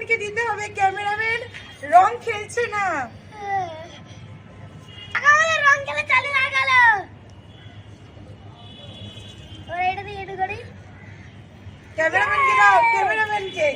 ক্যামেরাম্যানকে দিতে হবে? ক্যামেরাম্যান রং খেলছে না। রং খেলে চালু না গেল ওরা এটা দিয়ে এটা করি ক্যামেরাম্যানকে দাও? ক্যামেরাম্যানকে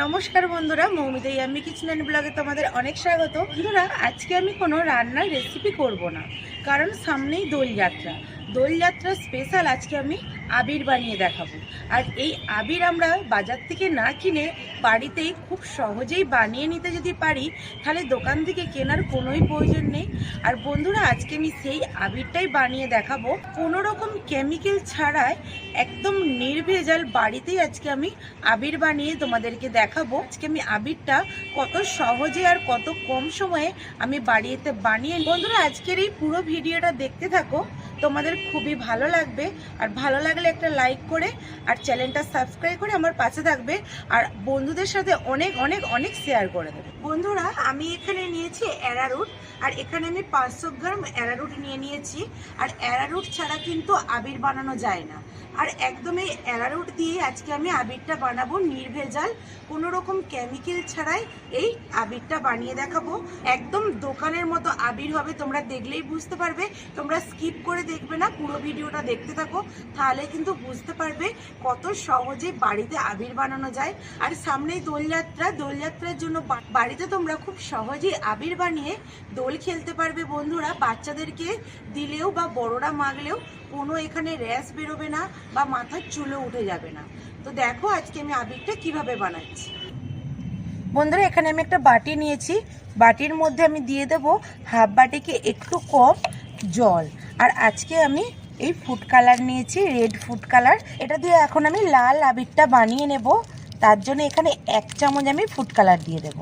নমস্কার বন্ধুরা মৌমিতা আমি কিচেন অ্যান্ড ব্লগে তোমাদের অনেক স্বাগত। বন্ধুরা আজকে আমি কোনো রান্নার রেসিপি করব না কারণ সামনেই দোলযাত্রা। দোলযাত্রা স্পেশাল আজকে আমি আবির বানিয়ে দেখাবো। আর এই আবির আমরা বাজার থেকে না কিনে বাড়িতেই খুব সহজেই বানিয়ে নিতে যদি পারি, তাহলে দোকান থেকে কেনার কোনোই প্রয়োজন নেই। আর বন্ধুরা, আজকে আমি সেই আবিরটাই বানিয়ে দেখাবো। কোনো রকম কেমিক্যাল ছাড়াই একদম নির্ভেজাল বাড়িতেই আজকে আমি আবির বানিয়ে তোমাদেরকে দেখাবো। আজকে আমি আবিরটা কত সহজে আর কত কম সময়ে আমি বাড়িতে বানিয়ে বন্ধুরা, আজকের এই পুরো ভিডিওটা দেখতে থাকো। তোমাদের খুবই ভালো লাগবে। আর ভালো লাগলে একটা লাইক করে আর চ্যানেলটা সাবস্ক্রাইব করে আমার পাশে থাকবে। আর বন্ধুদের সাথে অনেক অনেক অনেক শেয়ার করে দেবে। বন্ধুরা, আমি এখানে নিয়েছি অ্যারারুট আর এখানে আমি পাঁচশো গ্রাম অ্যারারুট নিয়ে নিয়েছি। আর অ্যারারুট ছাড়া কিন্তু আবির বানানো যায় না। আর একদম এই অ্যারারুট দিয়ে আজকে আমি আবিরটা বানাবো নির্ভেজাল। কোনো রকম কেমিক্যাল ছাড়াই এই আবিরটা বানিয়ে দেখাবো। একদম দোকানের মতো আবির হবে, তোমরা দেখলেই বুঝতে পারবে। তোমরা স্কিপ করে দেখবে না, পুরো ভিডিওটা দেখতে থাকো, তাহলে কিন্তু বুঝতে পারবে কত সহজে বাড়িতে আবির বানানো যায়। আর সামনেই দোলযাত্রা, দোলযাত্রার জন্য বাড়িতে তোমরা খুব সহজেই আবির বানিয়ে দোল খেলতে পারবে বন্ধুরা। বাচ্চাদেরকে দিলেও বা বড়রা মাগলেও কোনো এখানে র্যাশ বেরোবে না বা মাথার চুলও উঠে যাবে না। তো দেখো আজকে আমি আবিরটা কীভাবে বানাচ্ছি। বন্ধুরা, এখানে আমি একটা বাটি নিয়েছি। বাটির মধ্যে আমি দিয়ে দেব হাফ বাটিকে একটু কম জল। আর আজকে আমি এই ফুড কালার নিয়েছি, রেড ফুড কালার। এটা দিয়ে এখন আমি লাল আবিরটা বানিয়ে নেব। তার জন্য এখানে এক চামচ আমি ফুড কালার দিয়ে দেব।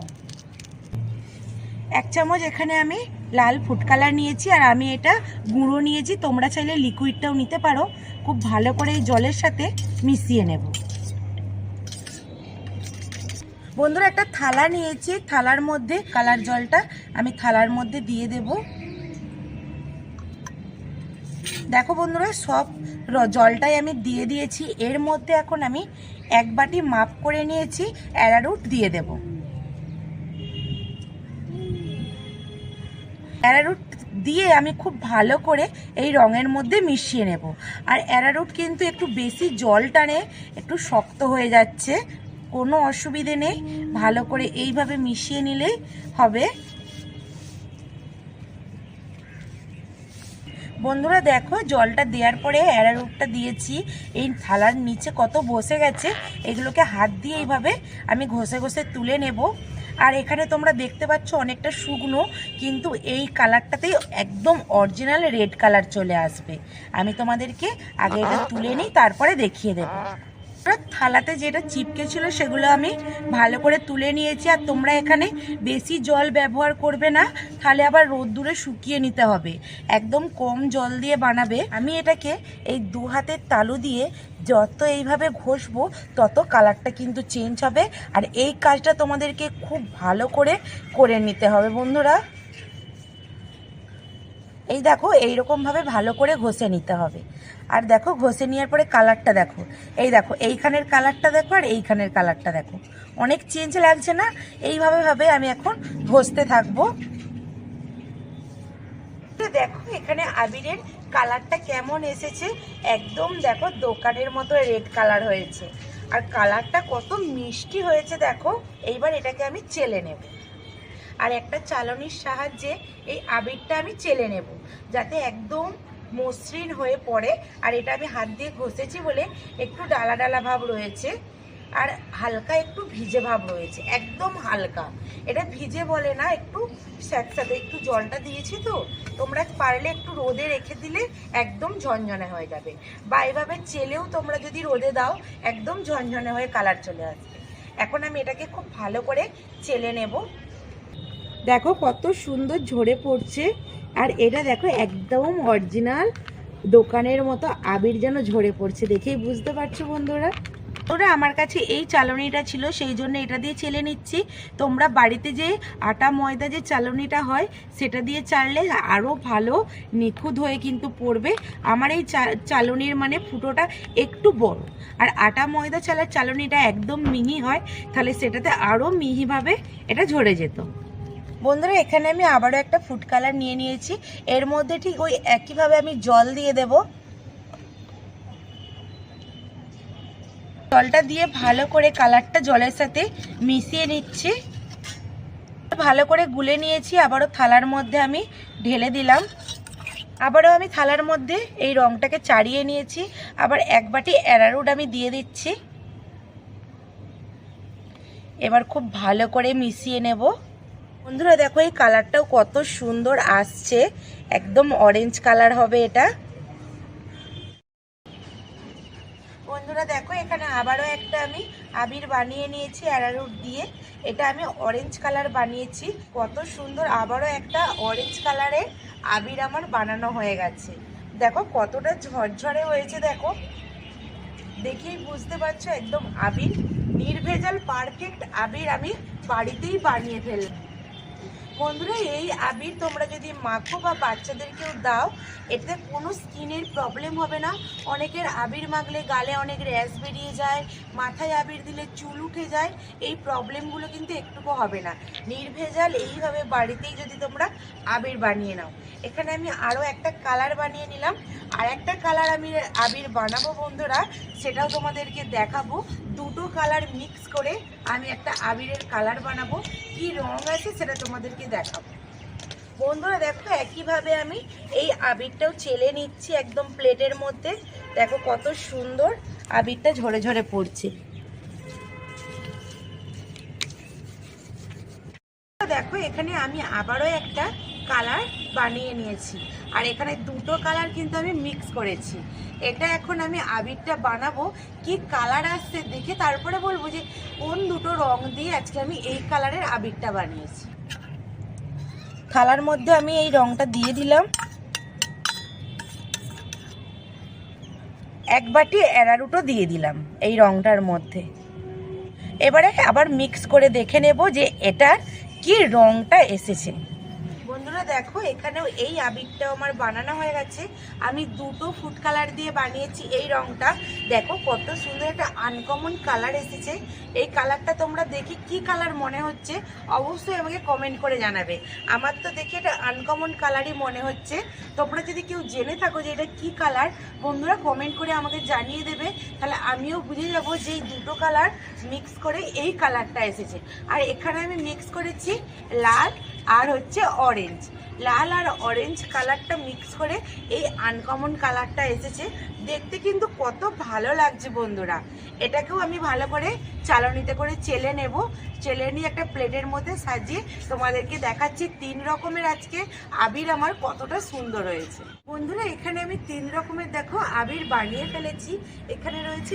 এক চামচ এখানে আমি লাল ফুড কালার নিয়েছি আর আমি এটা গুঁড়ো নিয়েছি। তোমরা চাইলে লিকুইডটাও নিতে পারো। খুব ভালো করে এই জলের সাথে মিশিয়ে নেব। বন্ধুরা, একটা থালা নিয়েছি। থালার মধ্যে কালার জলটা আমি থালার মধ্যে দিয়ে দেব। দেখো বন্ধুরা, সব জলটাই আমি দিয়ে দিয়েছি। এর মধ্যে এখন আমি এক বাটি মাপ করে নিয়েছি। অ্যারারুট দিয়ে দেব। অ্যারারুট দিয়ে আমি খুব ভালো করে এই রঙের মধ্যে মিশিয়ে নেব। আর অ্যারারুট কিন্তু একটু বেশি জল টানে, একটু শক্ত হয়ে যাচ্ছে, কোনো অসুবিধে নেই। ভালো করে এইভাবে মিশিয়ে নিলেই হবে। বন্ধুরা দেখো, জলটা দেওয়ার পরে অ্যারারুটটা দিয়েছি। এই থালার নিচে কত বসে গেছে, এগুলোকে হাত দিয়ে এইভাবে আমি ঘষে ঘষে তুলে নেব। আর এখানে তোমরা দেখতে পাচ্ছ অনেকটা শুকনো, কিন্তু এই কালারটাতেই একদম অরিজিনাল রেড কালার চলে আসবে। আমি তোমাদেরকে আগে এটা তুলে নিই, তারপরে দেখিয়ে দেবো। থালাতে যেটা চিপকে ছিল সেগুলো আমি ভালো করে তুলে নিয়েছি। আর তোমরা এখানে বেশি জল ব্যবহার করবে না, তাহলে আবার রোদ্দুরে শুকিয়ে নিতে হবে। একদম কম জল দিয়ে বানাবে। আমি এটাকে এই দু হাতের তালু দিয়ে যত এইভাবে ঘষবো, তত কালারটা কিন্তু চেঞ্জ হবে। আর এই কাজটা তোমাদেরকে খুব ভালো করে করে নিতে হবে বন্ধুরা। এই দেখো, এইরকমভাবে ভালো করে ঘষে নিতে হবে। আর দেখো, ঘষে নেওয়ার পরে কালারটা দেখো। এই দেখো, এইখানের কালারটা দেখো আর এইখানের কালারটা দেখো। অনেক চেঞ্জ লাগছে না? এইভাবে ভাবে আমি এখন ঘষতে থাকব। দেখো, এখানে আবিরের কালারটা কেমন এসেছে? একদম দেখো, দোকানের মতো রেড কালার হয়েছে। আর কালারটা কত মিষ্টি হয়েছে দেখো। এইবার এটাকে আমি চেলে নেব। আর একটা চালনির সাহায্যে এই আবিরটা আমি চেলে নেব, যাতে একদম মসৃণ হয়ে পড়ে, আর এটা আমি হাত দিয়ে ঘষেছি বলে একটু ডালা ডালা ভাব রয়েছে, আর হালকা একটু ভিজে ভাব রয়েছে, একদম হালকা। এটা ভিজে বলে না, একটু স্যাঁতস্যাঁতে, একটু জলটা দিয়েছি তো, তোমরা পারলে একটু রোদে রেখে দিলে একদম ঝনঝনে হয়ে যাবে। বা এভাবে চেলেও তোমরা যদি রোদে দাও, একদম ঝনঝনে হয়ে কালার চলে আসবে। এখন আমি এটাকে খুব ভালো করে চেলে নেব। দেখো কত সুন্দর ঝরে পড়ছে আর এটা দেখো, একদম অরিজিনাল দোকানের মতো আবির যেন ঝরে পড়ছে দেখেই বুঝতে পারছ বন্ধুরা। ওরা আমার কাছে এই চালনিটা ছিল, সেই জন্য এটা দিয়ে চেলে নিচ্ছি। তোমরা বাড়িতে যে আটা ময়দা যে চালনিটা হয়, সেটা দিয়ে চাললে আরও ভালো নিখুঁত হয়ে কিন্তু পড়বে। আমার এই চালনির মানে ফুটোটা একটু বড়। আর আটা ময়দা চালার চালনিটা একদম মিহি হয়, তাহলে সেটাতে আরও মিহিভাবে এটা ঝরে যেত। বন্ধুরা, এখানে আমি আবারও একটা ফুড কালার নিয়ে নিয়েছি। এর মধ্যে ঠিক ওই একইভাবে আমি জল দিয়ে দেব। জলটা দিয়ে ভালো করে কালারটা জলের সাথে মিশিয়ে নিচ্ছি। ভালো করে গুলে নিয়েছি, আবারও থালার মধ্যে আমি ঢেলে দিলাম। আবারও আমি থালার মধ্যে এই রংটাকে চাড়িয়ে নিয়েছি। আবার এক বাটি অ্যারারুট আমি দিয়ে দিচ্ছি। এবার খুব ভালো করে মিশিয়ে নেব। বন্ধুরা, দেখো এই কালারটাও কত সুন্দর আসছে। একদম অরেঞ্জ কালার হবে এটা। বন্ধুরা, দেখো এখানে আবারও একটা আমি আবির বানিয়ে নিয়েছি অ্যারারুট দিয়ে। এটা আমি অরেঞ্জ কালার বানিয়েছি। কত সুন্দর আবারও একটা অরেঞ্জ কালারের আবির আমার বানানো হয়ে গেছে। দেখো কতটা ঝরঝরে হয়েছে, দেখো। দেখেই বুঝতে পারছ, একদম আবির, নির্ভেজাল পারফেক্ট আবির আমি বাড়িতেই বানিয়ে ফেললাম বন্ধুরা, এই আবির তোমরা যদি মাখো বা বাচ্চাদেরকেও দাও এতে কোনো স্কিনের প্রবলেম হবে না। অনেকের আবির মাখলে গালে অনেক র্যাশ বেরিয়ে যায়, মাথায় আবির দিলে চুল উঠে যায়, এই প্রবলেমগুলো কিন্তু একটুকু হবে না। নির্ভেজাল এইভাবে বাড়িতেই যদি তোমরা আবির বানিয়ে নাও। এখানে আমি আরও একটা কালার বানিয়ে নিলাম। আর একটা কালার আমি আবির বানাবো বন্ধুরা, সেটাও তোমাদেরকে দেখাবো। দুটো কালার মিক্স করে আমি একটা আবিরের কালার বানাবো। কি রং আছে সেটা তোমাদেরকে দেখাবো। বন্ধুরা, দেখো একইভাবে আমি এই আবিরটাও চেলে নিচ্ছি একদম প্লেটের মধ্যে। দেখো কত সুন্দর আবিরটা ঝরে ঝরে পড়ছে। দেখো এখানে আমি আবারও একটা কালার বানিয়ে নিয়েছি। আর এখানে দুটো কালার কিন্তু আমি মিক্স করেছি। এটা এখন আমি আবিরটা বানাবো, কি কালার আসছে দেখে তারপরে বলব যে কোন দুটো রং দিয়ে আজকে আমি এই কালারের আবিরটা বানিয়েছি। থালার মধ্যে আমি এই রংটা দিয়ে দিলাম। এক বাটি অ্যারারুটও দিয়ে দিলাম এই রংটার মধ্যে। এবারে আবার মিক্স করে দেখে নেব যে এটার কি রংটা এসেছে। দেখো, এখানেও এই আবিরটাও আমার বানানো হয়ে গেছে। আমি দুটো ফুড কালার দিয়ে বানিয়েছি এই রংটা। দেখো, কত সুন্দর একটা আনকমন কালার এসেছে। এই কালারটা তোমরা দেখি কি কালার মনে হচ্ছে, অবশ্যই আমাকে কমেন্ট করে জানাবে। আমার তো দেখে এটা আনকমন কালারই মনে হচ্ছে। তোমরা যদি কেউ জেনে থাকো যে এটা কি কালার বন্ধুরা কমেন্ট করে আমাকে জানিয়ে দেবে। তাহলে আমিও বুঝে যাব যে এই দুটো কালার মিক্স করে এই কালারটা এসেছে। আর এখানে আমি মিক্স করেছি লাল আর হচ্ছে অরেঞ্জ লাল আর অরেঞ্জ কালারটা মিক্স করে এই আনকমন কালারটা এসেছে। দেখতে কিন্তু কত ভালো লাগছে বন্ধুরা। এটাকেও আমি ভালো করে চালনিতে করে চেলে নেব। চেলে নিয়ে একটা প্লেটের মধ্যে সাজিয়ে তোমাদেরকে দেখাচ্ছি তিন রকমের আজকে আবির আমার কতটা সুন্দর হয়েছে। বন্ধুরা, এখানে আমি তিন রকমের দেখো আবির বানিয়ে ফেলেছি। এখানে রয়েছে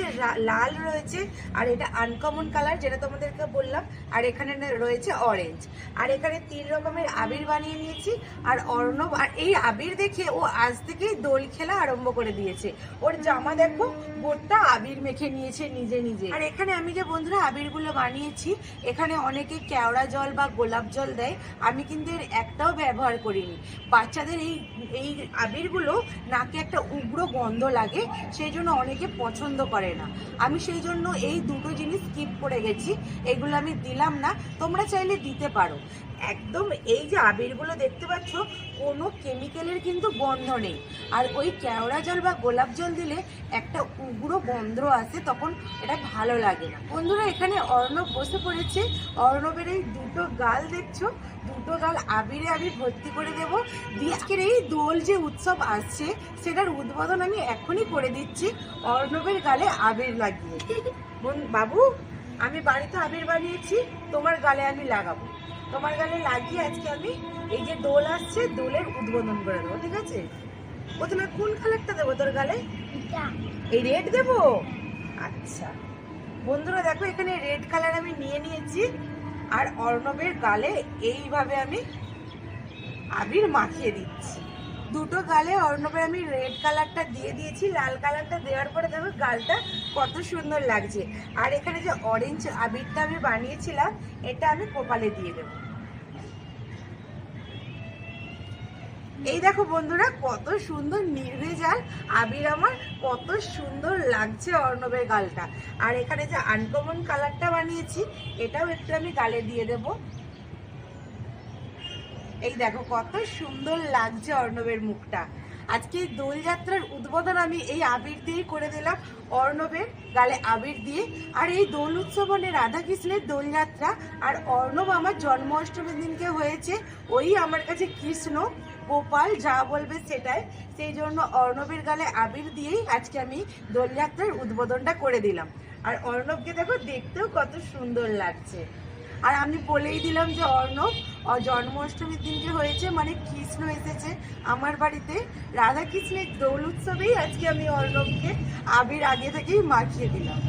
লাল রয়েছে আর এটা আনকমন কালার যেটা তোমাদেরকে বললাম। আর এখানে রয়েছে অরেঞ্জ আর এখানে তিন রকমের আবির বানিয়ে নিয়েছি। আর অর্ণব, আর এই আবির দেখে ও আজ থেকেই দোল খেলা আরম্ভ করে দিয়েছে। ওর জামা দেখো গোটা আবির মেখে নিয়েছে নিজে নিজে। আর এখানে আমি যে বন্ধুরা আবিরগুলো বানিয়েছি, এখানে অনেকে কেওড়া জল বা গোলাপ জল দেয়, আমি কিন্তু এর একটাও ব্যবহার করিনি। বাচ্চাদের এই এই আবিরগুলো নাকে একটা উগ্র গন্ধ লাগে, সেই জন্য অনেকে পছন্দ করে না। আমি সেই জন্য এই দুটো জিনিস স্কিপ করে গেছি, এগুলো আমি দিলাম না, তোমরা চাইলে দিতে পারো। একদম এই যে আবিরগুলো দেখতে পাচ্ছ, কোনো কেমিক্যালের কিন্তু গন্ধ নেই। আর ওই কেওড়া জল বা গোলাপ জল দিলে একটা উগ্র গন্ধ আসে, তখন এটা ভালো লাগে না। বন্ধুরা, এখানে অর্ণব বসে পড়েছে। অর্ণবের এই দুটো গাল দেখছ? দুটো গাল আবিরে আমি ভর্তি করে দেব। আজকের এই দোল যে উৎসব আসছে, সেটার উদ্বোধন আমি এখনই করে দিচ্ছি অর্ণবের গালে আবির লাগিয়ে। বাবু, আমি বাড়িতে আবির বানিয়েছি, তোমার গালে আমি লাগাবো। তোমার গালে লাগিয়ে আজকে আমি এই যে দোল আসছে, দোলের উদ্বোধন করে দেবো, ঠিক আছে? প্রথমে কোন কালারটা দেবো তোর গালে? এই রেড দেবো? আচ্ছা। বন্ধুরা দেখো এখানে রেড কালার আমি নিয়ে নিয়েছি। আর অর্ণবের গালে এইভাবে আমি আবির মাখিয়ে দিচ্ছি। দুটো গালে অর্ণবের আমি রেড কালারটা দিয়ে দিয়েছি। লাল কালারটা দেওয়ার পরে দেখো গালটা কত সুন্দর লাগছে। আর এখানে যে অরেঞ্জ আবিরটা আমি বানিয়েছিলাম এটা আমি কপালে দিয়ে দেবো। এই দেখো বন্ধুরা, কত সুন্দর নির্ভেজাল আবির আমার, কত সুন্দর লাগছে অর্ণবের গালটা। আর এখানে যে আনকমন কালারটা বানিয়েছি, এটাও একটু আমি গালে দিয়ে দেব। এই দেখো, কত সুন্দর লাগছে অর্ণবের মুখটা। আজকে দোলযাত্রার উদ্বোধন আমি এই আবির দিয়েই করে দিলাম, অর্ণবের গালে আবির দিয়ে। আর এই দোল উৎসব মানে রাধাকৃষ্ণের দোলযাত্রা, আর অর্ণব আমার জন্ম অষ্টমীর দিনকে হয়েছে, ওই আমার কাছে কৃষ্ণ। গোপাল যা বলবে সেটাই। সেই জন্য অর্ণবের গালে আবির দিয়েই আজকে আমি দোলযাত্রার উদ্বোধনটা করে দিলাম। আর অর্ণবকে দেখো, দেখতেও কত সুন্দর লাগছে। আর আমি বলেই দিলাম যে, অর্ণব জন্মাষ্টমীর দিনকে হয়েছে মানে কৃষ্ণ এসেছে আমার বাড়িতে। রাধা কৃষ্ণের দোল উৎসবেই আজকে আমি অর্ণবকে আবির আগে থেকেই মাখিয়ে দিলাম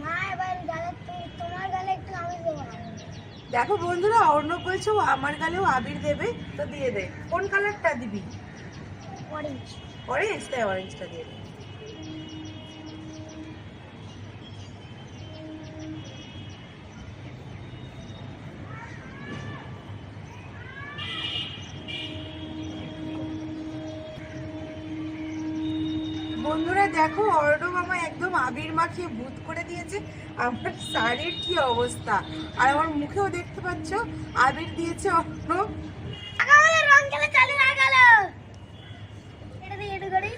মা এবার গালে তু- তোমার গালে একটু আমি দেবো না দেখো বন্ধুরা অর্ণব বলছে ও আমার গালেও আবির দেবে তো দিয়ে দে। কোন কালারটা দিবি? অরেঞ্জ অরেঞ্জ তাই অরেঞ্জটা দিয়ে দে বন্ধুরা দেখো অর্ণব আমার একদম আবির মাখিয়ে ভূত করে দিয়েছে। আমার শাড়ির কি অবস্থা? আর আমার মুখেও দেখতে পাচ্ছ আবির দিয়েছে হয়ে দিয়ে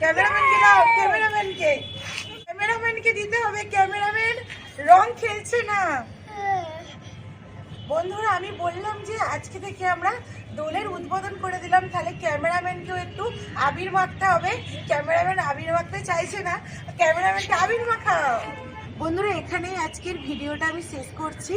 ক্যামেরাম্যানকে দাও ক্যামেরাম্যানকে। ক্যামেরাম্যানকে দিতে হবে ক্যামেরাম্যান রং খেলছে না। বন্ধুরা আমি বললাম যে আজকে থেকে আমরা দোলের উদ্বোধন করে দিলাম, তাহলে ক্যামেরাম্যানকেও একটু আবির মাখতে হবে। ক্যামেরাম্যান আবির মাখতে চাইছে না, ক্যামেরাম্যানকে আবির মাখাও। বন্ধুরা, এখানেই আজকের ভিডিওটা আমি শেষ করছি।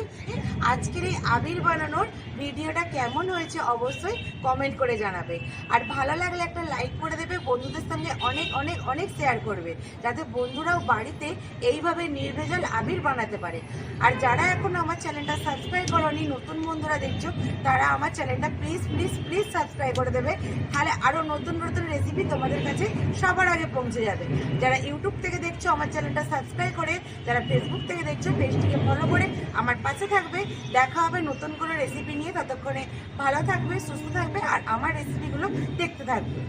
আজকের এই আবির বানানোর ভিডিওটা কেমন হয়েছে অবশ্যই কমেন্ট করে জানাবে। আর ভালো লাগলে একটা লাইক করে দেবে, বন্ধুদের সঙ্গে অনেক অনেক অনেক শেয়ার করবে, যাতে বন্ধুরাও বাড়িতে এইভাবে নির্ভেজাল আবির বানাতে পারে। আর যারা এখন আমার চ্যানেলটা সাবস্ক্রাইব করনি, নতুন বন্ধুরা দেখছ, তারা আমার চ্যানেলটা প্লিজ প্লিজ প্লিজ সাবস্ক্রাইব করে দেবে। তাহলে আরও নতুন নতুন রেসিপি তোমাদের কাছে সবার আগে পৌঁছে যাবে। যারা ইউটিউব থেকে দেখছ, আমার চ্যানেলটা সাবস্ক্রাইব করে যারা ফেসবুক থেকে দেখছ, পেজটিকে ফলো করে আমার পাশে থাকবে। দেখা হবে নতুন কোনো রেসিপি নিয়ে। ততক্ষণে ভালো থাকবে, সুস্থ থাকবে, আর আমার রেসিপিগুলো দেখতে থাকবে।